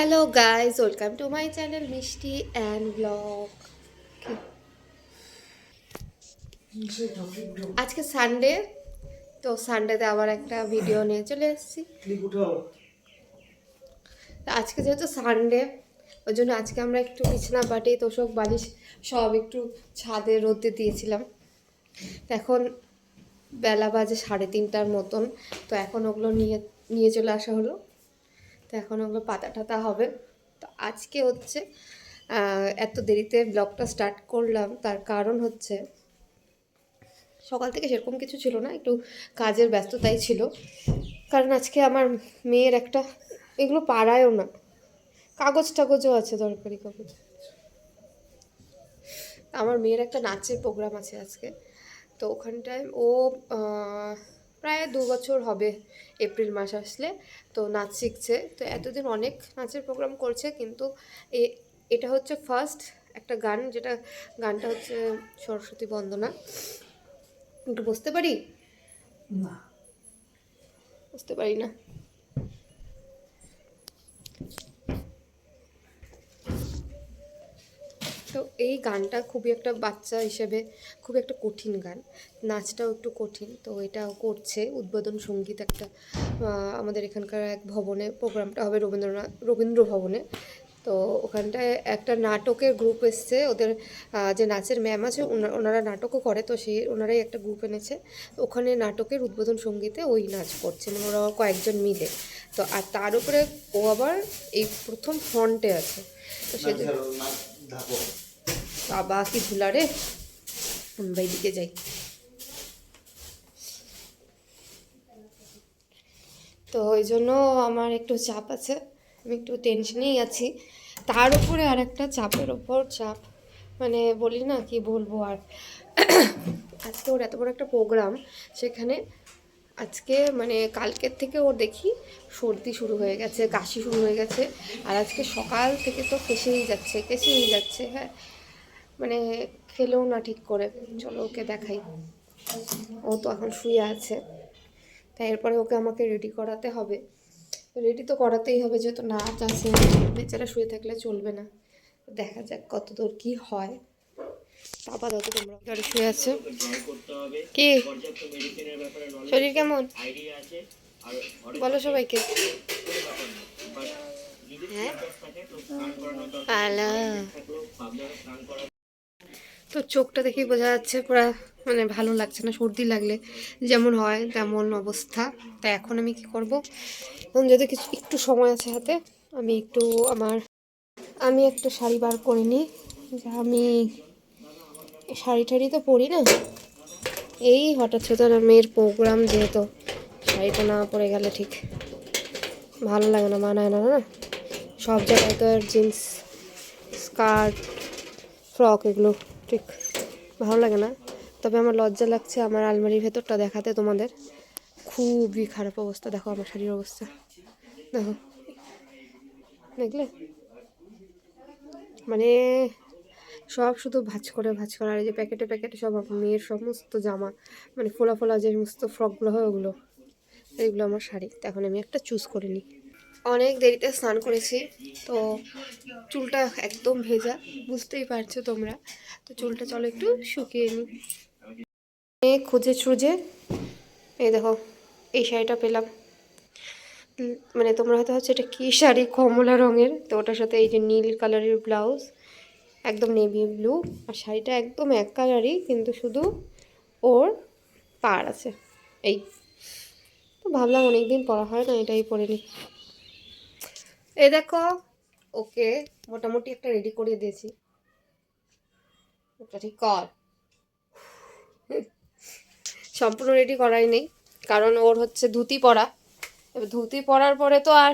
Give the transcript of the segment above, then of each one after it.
Hello guys welcome to my channel Mishti and blog আজকে Sunday তো সানডেতে আবার একটা ভিডিও নিয়ে চলে এসেছি। আজকে যেহেতু সানডে ওই জন্য আজকে আমরা একটু বিছানা বাটি, তোষক, বালিশ সব একটু ছাদে রোদে দিয়েছিলাম। এখন বেলা বাজে সাড়ে তিনটার মতন, তো এখন ওগুলো নিয়ে নিয়ে চলে আসা হলো। তো এখন ওগুলো পাতা টাতা হবে। তো আজকে হচ্ছে এত দেরিতে ব্লগটা স্টার্ট করলাম, তার কারণ হচ্ছে সকাল থেকে সেরকম কিছু ছিল না, একটু কাজের ব্যস্ততাই ছিল। কারণ আজকে আমার মেয়ের একটা, এগুলো পাড়ায়ও না। কাগজ টাগজও আছে, দরকারি কাগজ। আমার মেয়ের একটা নাচের প্রোগ্রাম আছে আজকে। তো ওখানটায় ও প্রায় দু বছর হবে এপ্রিল মাস আসলে তো নাচ শিখছে। তো এতদিন অনেক নাচের প্রোগ্রাম করছে কিন্তু এ- এটা হচ্ছে ফার্স্ট একটা গান যেটা গানটা হচ্ছে সরস্বতী বন্দনা। একটু বুঝতে পারি? না। বুঝতে পারি না। তো এই গানটা খুবই একটা বাচ্চা হিসেবে খুব একটা কঠিন গান। নাচটাও একটু কঠিন, তো এটাও করছে উদ্বোধন সংগীত একটা আমাদের এখানকার এক ভবনে, প্রোগ্রামটা হবে রবীন্দ্রনাথ, রবীন্দ্র ভবনে। তো ওখানটায় একটা নাটকের গ্রুপ এসছে, ওদের যে নাচের ম্যাম আছে, ওনা- ওনারা নাটকও করে, তো সেই, ওনারাই একটা গ্রুপ এনেছে। ওখানে নাটকের উদ্বোধন সঙ্গীতে ওই নাচ করছে মানে ওরা কয়েকজন মিলে। তো আর তার উপরে ও আবার এই প্রথম ফ্রন্টে আছে। তো সেজন্য বাবা কি ধুলা রে? মুম্বাই দিকে যাই। তো ওই জন্য আমার একটু চাপ আছে। আমি একটু টেনশনেই আছি। তার উপরে আর একটা চাপের ওপর চাপ। মানে বলি না কি বলব আর। আজকে ওর এত বড় একটা প্রোগ্রাম, সেখানে আজকে মানে কালকের থেকে ওর দেখি সর্দি শুরু হয়ে গেছে, কাশি শুরু হয়ে গেছে। আর আজকে সকাল থেকে তো কেসেই যাচ্ছে কেসেই যাচ্ছে হ্যাঁ। মানে খেলেও না ঠিক করে। চলো ওকে দেখাই। ও তো এখন শুয়ে আছে। তাই এরপরে ওকে আমাকে রেডি করাতে হবে। রেডি তো করাতেই হবে যেহেতু নাচ আছে বেচারা শুয়ে থাকলে চলবে না। দেখা যাক কত দূর কি হয়। আপাতত তোমরা ঘরে শুয়ে আছো? কি? শরীর কেমন? বলো সবাইকে। হ্যাঁ? তো চোখটা দেখেই বোঝা যাচ্ছে পুরো মানে ভালো লাগছে না, সর্দি লাগলে যেমন হয় তেমন অবস্থা। তা এখন আমি কি করব? এখন যদি কিছু, একটু সময় আছে হাতে, আমি একটু আমার, আমি একটা শাড়ি বার করে নিই। যা আমি শাড়ি টাড়ি তো পরি না। এই হঠাৎ হঠাৎ মেয়ের প্রোগ্রাম যেহেতু, শাড়িটা না পরে গেলে ঠিক ভালো লাগে না, মানায় না না? সব জায়গায় তো আর জিন্স, স্কার্ট, ফ্রক এগুলো ঠিক, ভালো লাগে না। তবে আমার লজ্জা লাগছে আমার আলমারির ভেতরটা দেখাতে তোমাদের। খুবই খারাপ অবস্থা, দেখো আমার শাড়ির অবস্থা। দেখো, দেখলে? মানে সব শুধু ভাজ করে ভাজ করে, আর এই যে প্যাকেটে প্যাকেটে সব মেয়ের সমস্ত জামা মানে ফোলা ফোলা যে সমস্ত ফ্রকগুলো হয় ওগুলো, এইগুলো আমার শাড়ি। এখন আমি একটা চুজ করে নিই। অনেক দেরিতে স্নান করেছি, তো চুলটা একদম ভেজা, বুঝতেই পারছ তোমরা। তো চুলটা চলো একটু শুকিয়ে এ খুঁজে ছুঁজে এই দেখো, এই শাড়িটা পেলাম। মানে তোমরা হয়তো হচ্ছে এটা কী শাড়ি কমলা রঙের? তো ওটার সাথে এই যে নীল কালারের ব্লাউজ, একদম নেভি ব্লু। আর শাড়িটা একদম এক কালারই, কিন্তু শুধু ওর পার আছে, এই। তো ভাবলাম অনেকদিন পরা হয় না, এটাই পরে নিই। এই দেখো, ওকে মোটামুটি একটা রেডি করিয়ে দিয়েছি। ওটা ঠিক কর। সম্পূর্ণ রেডি করাই নেই, কারণ ওর হচ্ছে ধুতি পরা। এবার ধুতি পরার পরে তো আর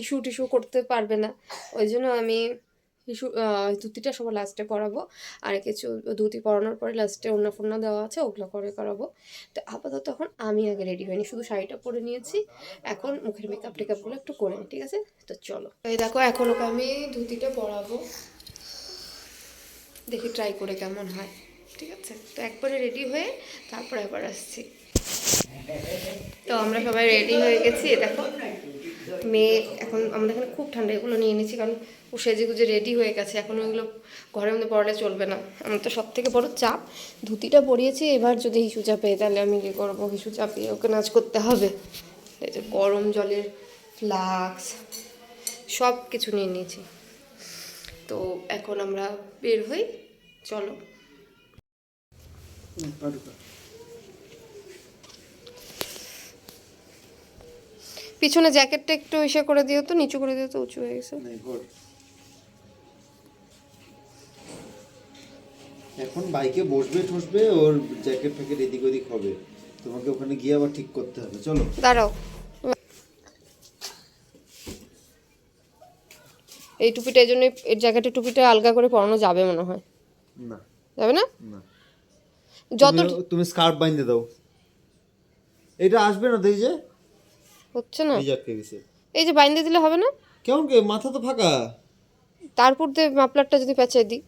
ইস্যু টিস্যু করতে পারবে না। ওই জন্য আমি ধুতিটা সবার লাস্টে পরাবো আর কিছু ধুতি পরানোর পরে লাস্টে অন্য ফন্য দেওয়া আছে, ওগুলো করে করাবো। তো আপাতত এখন আমি আগে রেডি হইনি শুধু শাড়িটা পরে নিয়েছি। এখন মুখের মেকআপ টেকআপগুলো একটু করে ঠিক আছে? তো চলো। এই দেখো, এখন ওকে আমি ধুতিটা পরাবো। দেখি ট্রাই করে কেমন হয়, ঠিক আছে? তো একবারে রেডি হয়ে তারপর একবার আসছি। তো আমরা সবাই রেডি হয়ে গেছি দেখো। মেয়ে এখন আমাদের এখানে খুব ঠান্ডা, এগুলো নিয়ে নিয়েছি কারণ ও সেজে গুজে রেডি হয়ে গেছে। এখন ওইগুলো ঘরের মধ্যে পড়ালে চলবে না। আমার তো সব থেকে বড় চাপ, ধুতিটা পরিয়েছি, এবার যদি হিসু চাপে, তাহলে আমি কী করব? হিসু চাপিয়ে ওকে নাচ করতে হবে। এই যে গরম জলের ফ্লাক্স সব কিছু নিয়ে নিয়েছি। তো এখন আমরা বের হই, চলো। পিছনে জ্যাকেটটা একটু ইসে করে দিও তো নিচু করে দিও তো উঁচু হয়ে গেছে। এখন বাইকে বসবে ঠসবে ওর জ্যাকেট ফ্যাকেট এদিক ওদিক হবে। তোমাকে ওখানে গিয়ে আবার ঠিক করতে হবে চলো। দাঁড়াও। এই টুপিটা এই জন্য এই জ্যাকেটের টুপিটা আলগা করে পরানো যাবে মনে হয়। না। যাবে না? না। যত তুমি- স্কার্ফ বাইন্ধে দাও। এটা আসবে না এই যে? হচ্ছে না? এই আটকে গেছে। এই যে বাইন্দে দিলে হবে না? কেমন কে? মাথা তো ফাঁকা। তারপর দিয়ে মাপলারটা যদি পেঁচাই দিই।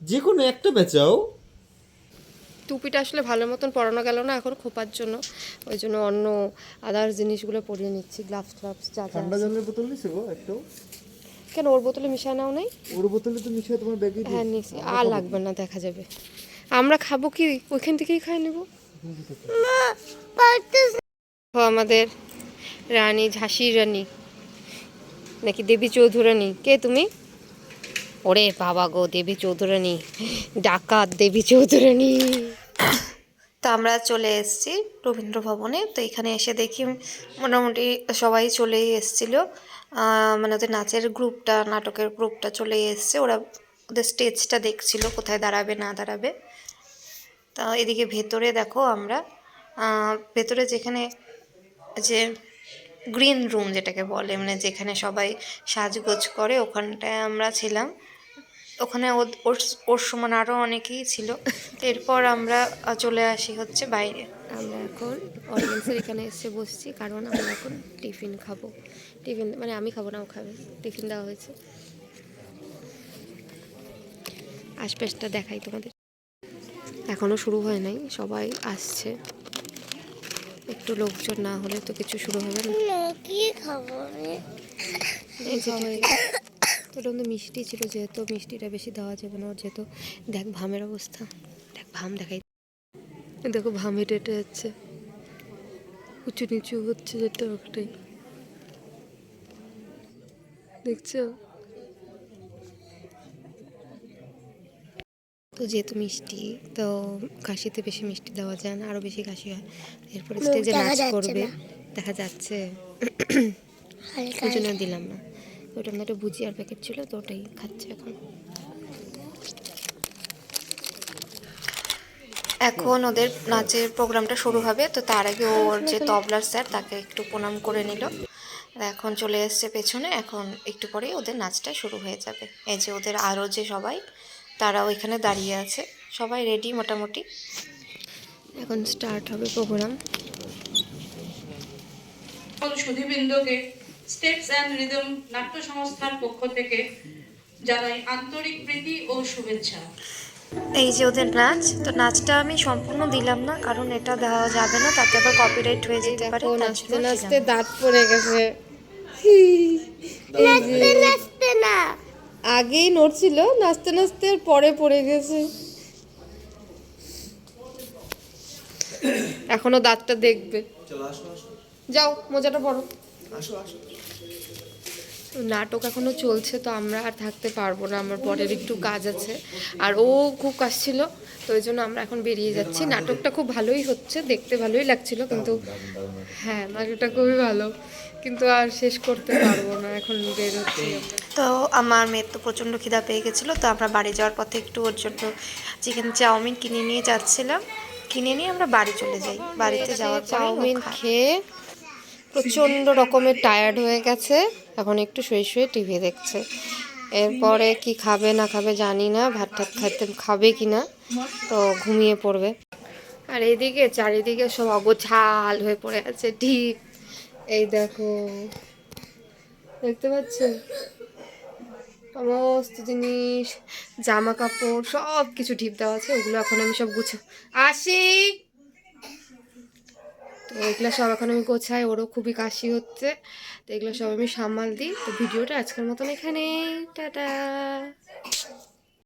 যে কোনো একটা বেচাও টুপিটা আসলে ভালো মতন পরানো গেল না এখন খোপার জন্য। ওই জন্য অন্য আদার জিনিসগুলো পরিয়ে নিচ্ছি গ্লাভস গ্লাভস যা যা ঠান্ডা জলের বোতল নিছে গো একটাও কেন ওর বোতলে মিশায় নাও নাই? ওর বোতলে তো মিশিয়ে তোমার ব্যাগে হ্যাঁ নিছি। আর লাগবে না দেখা যাবে। আমরা খাব কি? ওইখান থেকেই খাই নেব? আমাদের রানী, ঝাঁসির রানী, নাকি দেবী চৌধুরানী? কে তুমি? ওরে বাবা গো, দেবী চৌধুরানী, ডাকাত দেবী চৌধুরানী। তো আমরা চলে এসেছি রবীন্দ্র ভবনে। তো এখানে এসে দেখি মোটামুটি সবাই চলেই এসেছিল। মানে ওদের নাচের গ্রুপটা, নাটকের গ্রুপটা চলে এসছে। ওরা ওদের স্টেজটা দেখছিল, কোথায় দাঁড়াবে, না দাঁড়াবে। তা এদিকে ভেতরে দেখো আমরা। ভেতরে যেখানে যে গ্রিন রুম যেটাকে বলে মানে যেখানে সবাই সাজগোজ করে, ওখানটায় আমরা ছিলাম। ওখানে ওর ওর সমান আরও অনেকেই ছিল। এরপর আমরা চলে আসি হচ্ছে বাইরে। আমরা এখন অডিয়েন্সের এখানে এসে বসছি, কারণ আমরা এখন টিফিন খাব। টিফিন মানে আমি খাব না, ও খাবে। টিফিন দেওয়া হয়েছে। আশপাশটা দেখাই তোমাদের। এখনও শুরু হয় নাই, সবাই আসছে। একটু লোকজন না হলে তো কিছু শুরু হবে না। কি খাব মধ্যে মিষ্টি ছিল যেহেতু মিষ্টিটা বেশি দেওয়া যাবে না ওর যেহেতু দেখ ভামের অবস্থা। দেখ ভাম দেখাই। দেখো ভাম হেঁটে হেঁটে যাচ্ছে। উঁচু নিচু হচ্ছে যেটা ওটাই দেখছ? তো যেহেতু মিষ্টি তো কাশিতে বেশি মিষ্টি দেওয়া যায় না আরও বেশি কাশি হয়। এরপরে স্টেজে নাচ করবে। দেখা যাচ্ছে। জন্য দিলাম না। ওটার মধ্যে একটা ভুজিয়ার প্যাকেট ছিল তো ওটাই খাচ্ছে এখন। এখন ওদের নাচের প্রোগ্রামটা শুরু হবে তো তার আগে ওর যে তবলার স্যার তাকে একটু প্রণাম করে নিল। এখন চলে এসছে পেছনে এখন একটু পরেই ওদের নাচটা শুরু হয়ে যাবে। এই যে ওদের আরও যে সবাই তারা ওইখানে দাঁড়িয়ে আছে। সবাই রেডি মোটামুটি। এখন স্টার্ট হবে প্রোগ্রাম সুধীবৃন্দকে স্টেপস অ্যান্ড রিদম নাট্য সংস্থার পক্ষ থেকে জানাই আন্তরিক প্রীতি ও শুভেচ্ছা। এই যে ওদের নাচ তো নাচটা আমি সম্পূর্ণ দিলাম না কারণ এটা দেওয়া যাবে না তাতে আবার কপিরাইট হয়ে যেতে পারে নাচতে নাচতে দাঁত পড়ে গেছে। নাচতে নাচতে না। আগেই নড়ছিল নাচতে নাচতে পরে পড়ে গেছে। এখনও দাঁতটা দেখবে। যাও মজাটা পড়ো নাটক এখনও চলছে তো আমরা আর থাকতে পারব না আমার পরের একটু কাজ আছে। আর ও খুব কাশছিল। তো ওই জন্য আমরা এখন বেরিয়ে যাচ্ছি। নাটকটা খুব ভালোই হচ্ছে দেখতে ভালোই লাগছিল কিন্তু হ্যাঁ নাটকটা খুবই ভালো। কিন্তু আর শেষ করতে পারব না এখন বের হচ্ছি তো আমার মেয়ের তো প্রচণ্ড খিদা পেয়ে গেছিল তো আমরা বাড়ি যাওয়ার পথে একটু ওর জন্য চিকেন চাউমিন কিনে নিয়ে যাচ্ছিলাম। কিনে নিয়ে আমরা বাড়ি চলে যাই বাড়িতে যাওয়ার চাউমিন খেয়ে। প্রচণ্ড রকমের টায়ার্ড হয়ে গেছে এখন একটু শুয়ে শুয়ে টিভি দেখছে। এরপরে কি খাবে না খাবে জানি না, ভাত টাত খাইতে খাবে কি না, তো ঘুমিয়ে পড়বে। আর এইদিকে চারিদিকে সব অগোছাল হয়ে পড়ে আছে, ঠিক। এই দেখো, দেখতে পাচ্ছ? সমস্ত জিনিস, জামা কাপড় সব কিছু ঢিপ দেওয়া আছে, ওগুলো এখন আমি সব গুছো আসি! এগুলো সব এখন আমি গোছাই, ওরও খুবই কাশি হচ্ছে, তো এগুলো সব আমি সামাল দিই। তো ভিডিওটা আজকের মতন এখানে টাটা।